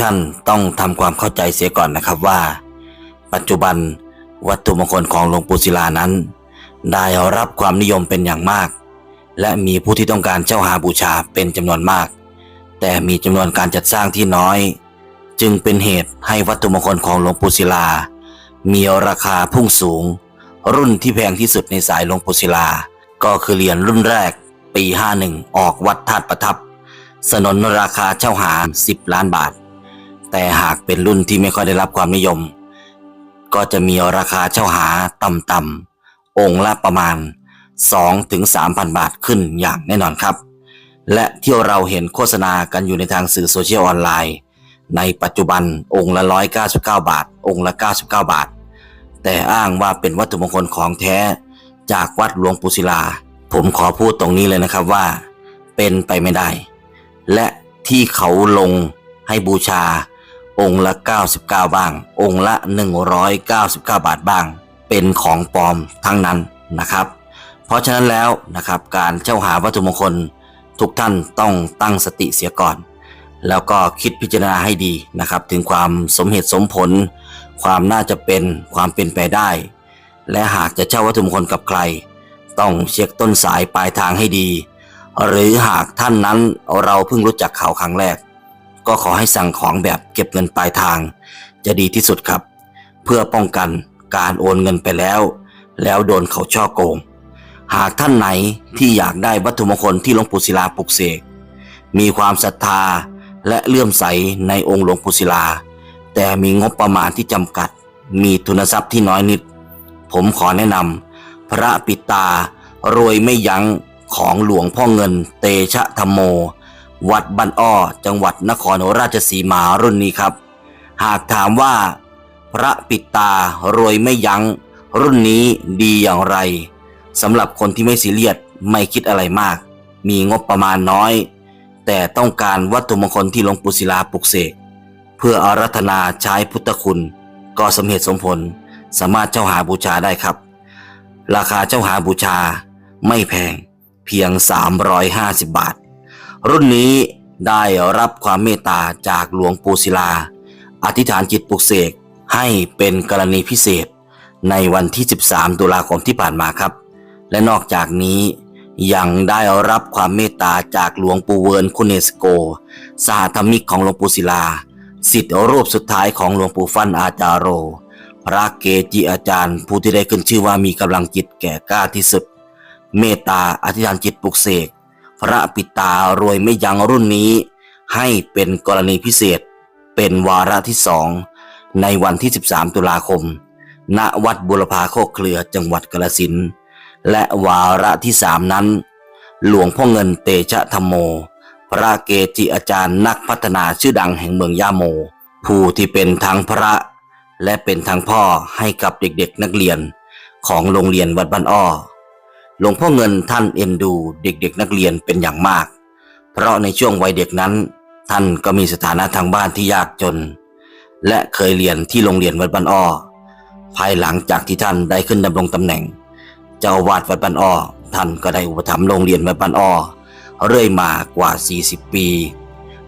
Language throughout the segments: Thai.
ท่านต้องทำความเข้าใจเสียก่อนนะครับว่า ปัจจุบันวัตถุมงคลของหลวงปู่ศิลานั้น ได้รับความนิยมเป็นอย่างมาก และมีผู้ที่ต้องการเจ้าหาบูชาเป็นจำนวนมาก แต่มีจำนวนการจัดสร้างที่น้อย จึงเป็นเหตุให้วัตถุมงคลของหลวงปู่ศิลา มีราคาพุ่งสูง รุ่นที่แพงที่สุดในสายหลวงปู่ศิลา ก็คือเหรียญรุ่นแรกปี 51 ออกวัดธาตุประทับ สนนราคาเช่าหา 10 ล้านบาท แต่หากเป็นรุ่นที่ไม่ค่อยได้รับความนิยม ก็จะมีราคาเช่าหาต่ำๆองค์ละประมาณ2-3ถึง3,000 บาทขึ้นอย่างแน่นอนครับ และที่เราเห็นโฆษณากันอยู่ในทางสื่อโซเชียลออนไลน์ ในปัจจุบันองค์ละ 199 บาท องค์ละ 99 บาท แต่อ้างว่าเป็นวัตถุมงคลของแท้จากวัดหลวงปู่ศิลา ผมขอพูดตรงนี้เลยนะครับว่า เป็นไปไม่ได้ และที่เขาลงให้บูชา องค์ละ 99บ้างองค์ละ 199 บาทบ้าง เป็นของปลอมทั้งนั้นนะครับ เพราะฉะนั้นแล้วนะครับการเจ้าหาวัตถุมงคลทุกท่านต้องตั้งสติเสียก่อน แล้วก็คิดพิจารณาให้ดีนะครับ ถึงความสมเหตุสมผล ความน่าจะเป็นความเป็นไปได้ และหากจะเช่าวัตถุมงคลกับใคร ต้องเช็คต้นสายปลายทางให้ดี หรือหากท่านนั้นเราเพิ่งรู้จักเขาครั้งแรก ก็ขอให้สั่งของแบบเก็บเงินปลายทาง จะดีที่สุดครับ เพื่อป้องกันการโอนเงินไปแล้ว แล้วโดนเขาช่อโกง หากท่านไหนที่อยากได้วัตถุมงคลที่หลวงปู่ศิลาปลุกเสกมีความศรัทธาและเลื่อมใสในองค์หลวงปู่ศิลา แต่มีงบประมาณที่จำกัด มีทุนทรัพย์ที่น้อยนิด ผมขอแนะนำพระปิตารวยไม่ยั้งของหลวงพ่อเงินเตชะธรรมโม วัดบันอ้อจังหวัดนครราชสีมารุ่นนี้ครับ หากถามว่า พระปิตารวยไม่ยั้ง รุ่นนี้ดีอย่างไรสำหรับคนที่ไม่ซีเรียสไม่คิดอะไรมาก มีงบประมาณน้อย แต่ต้องการวัตถุมงคลที่หลวงปู่ศิลาปลุกเสกเพื่ออารัธนาใช้พุทธคุณ ก็สมเหตุสมผลสามารถเจ้าหาบูชาได้ครับ ราคาเจ้าหาบูชาไม่แพงเพียง 350 บาท รุ่นนี้ได้รับความเมตตาจากหลวงปู่ศิลา อธิษฐานจิตปลุกเสกให้เป็นกรณีพิเศษ ในวันที่ 13 ตุลาคมที่ผ่านมาครับ และนอกจากนี้ยังได้รับความเมตตาจากหลวงปู่เวิร์นคุเนสโก สหธรรมิกของหลวงปู่ศิลา สิทธิรูปสุดท้ายของหลวงปู่ฟั่นอาจารโร พระเกจิอาจารย์ ผู้ที่ได้ขึ้นชื่อว่ามีกำลังจิตแก่กล้าที่สุด เมตตาอธิษฐานจิตปลุกเสก พระปิตารวยไม่ยั้งรุ่นนี้ ให้เป็นกรณีพิเศษ เป็นวาระที่สองในวันที่ 13 ตุลาคม ณวัดบุรพาโคกเคลือจังหวัดกาฬสินและวาระที่สามนั้น หลวงพ่อเงินเตชะธรรมโม พระเกจิอาจารย์นักพัฒนาชื่อดังแห่งเมืองย่าโม ผู้ที่เป็นทั้งพระ และเป็นทั้งพ่อให้กับเด็กๆนักเรียนของโรงเรียนวัดบ้านอ้อ หลวงพ่อเงินท่านเอ็นดูเด็กๆนักเรียนเป็นอย่างมาก เพราะในช่วงวัยเด็กนั้น ท่านก็มีสถานะทางบ้านที่ยากจน และเคยเรียนที่โรงเรียนวัดบ้านอ้อ ภายหลังจากที่ท่านได้ขึ้นดำรงตำแหน่ง เจ้าวาดวัดบ้านอ้อ ท่านก็ได้อุปถัมภ์โรงเรียนวัดบ้านอ้อเรื่อยมากว่า 40 ปี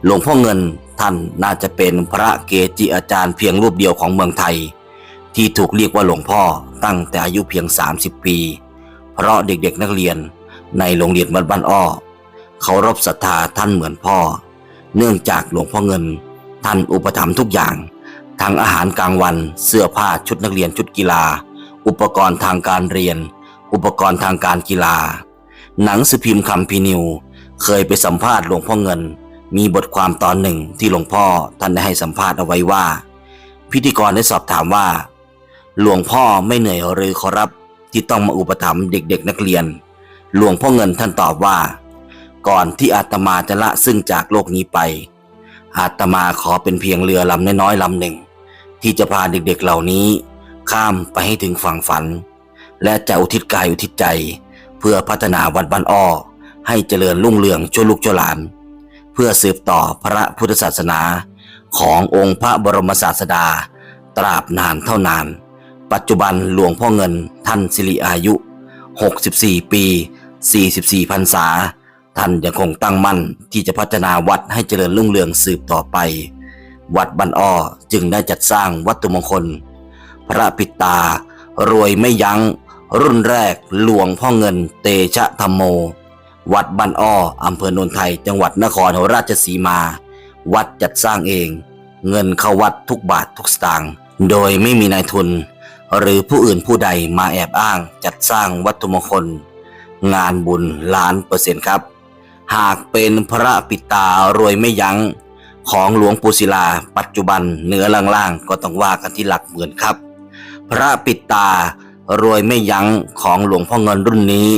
หลวงพ่อเงินท่านน่าจะเป็นพระเกจิอาจารย์เพียงรูปเดียวของเมืองไทย ที่ถูกเรียกว่าหลวงพ่อตั้งแต่อายุเพียง 30 ปี เพราะเด็กๆนักเรียนในโรงเรียนวัดบ้านอ้อเคารพศรัทธาท่านเหมือนพ่อ เนื่องจากหลวงพ่อเงิน ท่านอุปถัมภ์ทุกอย่าง ทั้งอาหารกลางวัน เสื้อผ้าชุดนักเรียนชุดกีฬา อุปกรณ์ทางการเรียน อุปกรณ์ทางการกีฬา หนังสือพิมพ์คำพีนิว เคยไปสัมภาษณ์หลวงพ่อเงิน มีบทความตอนหนึ่งที่หลวงพ่อท่านได้ให้สัมภาษณ์เอาไว้ว่า พิธีกรได้สอบถามว่า หลวงพ่อไม่เหนื่อยหรือขอรับ ที่ต้องมาอุปถัมภ์เด็กๆนักเรียน หลวงพ่อเงินท่านตอบว่า ก่อนที่อาตมาจะละซึ่งจากโลกนี้ไป อาตมาขอเป็นเพียงเรือลำน้อยๆลำหนึ่ง ที่จะพาเด็กๆเหล่านี้ ข้ามไปให้ถึงฝั่งฝัน และจะอุทิศกายอุทิศใจ เพื่อพัฒนาวัดบ้านอ้อ ให้เจริญรุ่งเรืองชั่วลูกชั่วหลาน เพื่อสืบต่อพระพุทธศาสนาขององค์พระบรมศาสดา ตราบนานเท่านาน ปัจจุบันหลวงพ่อเงินท่านสิริอายุ 64 ปี 44พรรษา ท่านยังคงตั้งมั่นที่จะพัฒนาวัดให้เจริญรุ่งเรืองสืบต่อไป วัดบันอ้อจึงได้จัดสร้างวัตถุมงคล พระปิตารวยไม่ยัง้ง รุ่นแรกหลวงพ่อเงินเตชะธรรมโม วัดบันอ้ออำเภอโนนไทยจังหวัดนครราชสีมา วัดจัดสร้างเอง เงินเข้าวัดทุกบาททุกสตางค์โดยไม่มีนายทุน หรือผู้อื่นผู้ใดมาแอบอ้างจัดสร้างวัตถุมงคล งานบุญล้านเปอร์เซ็นต์ครับ หากเป็นพระปิตารวยไม่ยัง้งของหลวงปู่ศิลา ปัจจุบันเนื้อล่างๆ ก็ต้องว่ากันที่หลักหมื่นครับ พระปิตารวยไม่ยั้งของหลวงพ่อเงินรุ่นนี้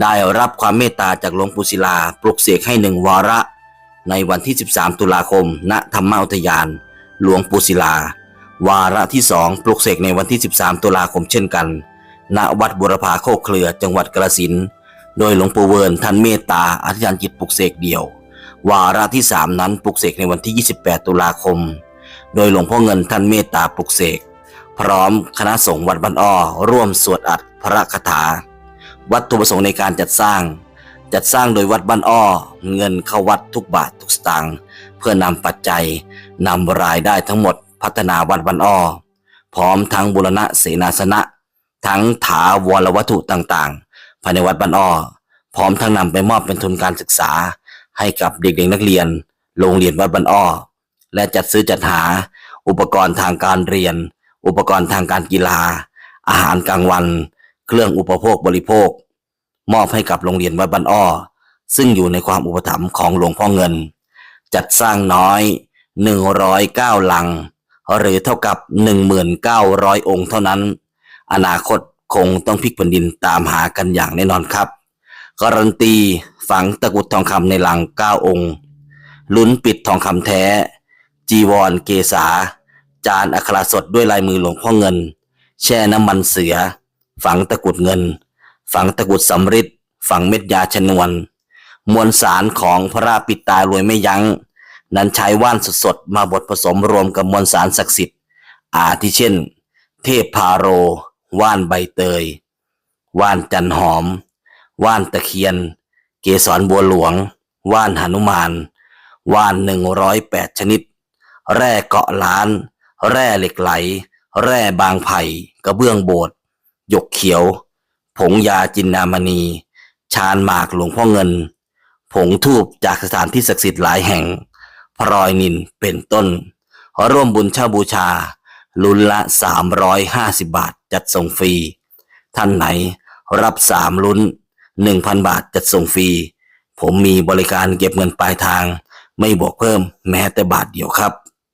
ได้รับความเมตตาจากหลวงปู่ศิลาปลุกเสกให้หนึ่งวาระ ในวันที่ 13 ตุลาคม ณธรรมอุทยาน หลวงปู่ศิลา วาระที่สองปลุกเสกในวันที่ 13 ตุลาคมเช่นกัน ณ วัดบุรพาโคกเครือจังหวัดกระสิน โดยหลวงปู่เวิร์นท่านเมตตาอธิษฐานจิตปลุกเสกเดี่ยว วาระที่3นั้นปลุกเสกในวันที่ 28 ตุลาคม โดยหลวงพ่อเงินท่านเมตตาปลุกเสก พร้อมคณะสงฆ์วัดบันอ้อร่วมสวดอัดพระคาถา วัตถุประสงค์ในการจัดสร้าง จัดสร้างโดยวัดบ้านอ้อ เงินเข้าวัดทุกบาททุกสตางค์เพื่อนำปัจจัยนำรายได้ทั้งหมด พัฒนาวัดบ้านอ้อพร้อมทั้งบูรณะเสนาสนะ ทั้งถาวรวัตถุต่างๆ ภายในวัดบ้านอ้อพร้อมทั้งนำไปมอบเป็นทุนการศึกษา ให้กับเด็กๆนักเรียน โรงเรียนวัดบ้านอ้อและจัดซื้อจัดหา อุปกรณ์ทางการเรียน อุปกรณ์ทางการกีฬา อาหารกลางวัน เครื่องอุปโภคบริโภค มอบให้กับโรงเรียนวัดบ้านอ้อซึ่งอยู่ในความอุปถัมภ์ของหลวงพ่อเงิน จัดสร้างน้อย 109ลัง หรือเท่ากับ 1900 องค์เท่านั้น อนาคตคงต้องพลิกแผ่นดินตามหากันอย่างแน่นอนครับ การันตีฝังตะกุดทองคำในหลัง 9 องค์ ลุ้นปิดทองคำแท้ จีวรเกษา จานอัคราสดด้วยลายมือหลวงพ่อเงิน แช่น้ำมันเสือ ฝังตะกุดเงิน ฝังตะกุดสำริดฝังเม็ดยาชนวน มวลสารของพระราปิดตารวยไม่ยัง้ง นั้นใช้ว่านสดๆ มาบดผสมรวมกับมวลสารศักดิ์สิทธิ์ อาทิเช่น เทพพาโร ว่านใบเตย ว่านจันหอม ว่านตะเคียน เกสรบัวหลวง ว่านหนุมาน ว่านหนึ่งร้อยแปดชนิด แร่เกาะล้าน แร่เหล็กไหล แร่บางไผ่กระเบื้องโบสถ์หยกเขียว ผงยาจินนามณี ชาญหมากหลวงพ่อเงิน ผงทูบจากสถานที่ศักดิ์สิทธิ์หลายแห่ง พรอยนินเป็นต้น ร่วมบุญเช่าบูชา ลุ้นละ 350 บาทจัดส่งฟรี ท่านไหนรับสามลุ้น 1,000 บาทจัดส่งฟรี ผมมีบริการเก็บเงินปลายทาง ไม่บวกเพิ่มแม้แต่บาทเดียวครับ